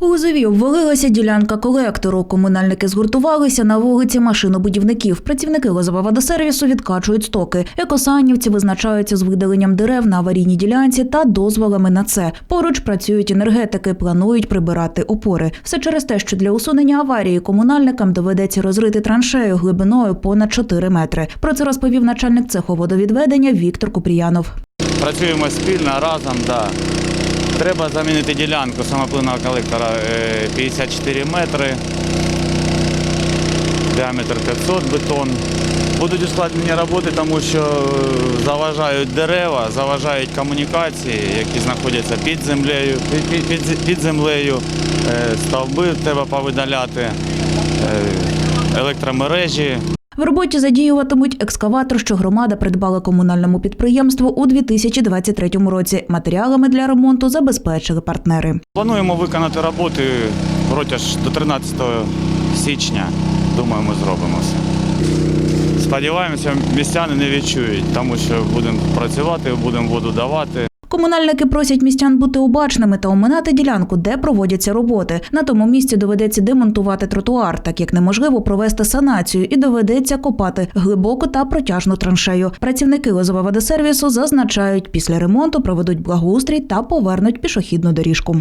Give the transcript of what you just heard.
У Лозові обвалилася ділянка колектору. Комунальники згуртувалися на вулиці машинобудівників. Працівники Лозова-водосервісу відкачують стоки. Екосанівці визначаються з видаленням дерев на аварійній ділянці та дозволами на це. Поруч працюють енергетики, планують прибирати опори. Все через те, що для усунення аварії комунальникам доведеться розрити траншею глибиною понад 4 метри. Про це розповів начальник цеху водовідведення Віктор Купріянов. Працюємо спільно разом, да. Треба замінити ділянку самопливного колектора е, 54 метри, діаметр 500 бетон. Будуть ускладнені роботи, тому що е, заважають дерева, заважають комунікації, які знаходяться під землею, під, під, під- землею. Е, Стовби треба повидаляти, е, електромережі. В роботі задіюватимуть екскаватор, що громада придбала комунальному підприємству у 2023 році. Матеріалами для ремонту забезпечили партнери. Плануємо виконати роботи протягом до 13 січня. Думаю, ми зробимо все. Сподіваємося, містяни не відчують, тому що будемо працювати, будемо воду давати. Комунальники просять містян бути обачними та оминати ділянку, де проводяться роботи. На тому місці доведеться демонтувати тротуар, так як неможливо провести санацію, і доведеться копати глибоку та протяжну траншею. Працівники Лозова водосервісу зазначають, після ремонту проведуть благоустрій та повернуть пішохідну доріжку.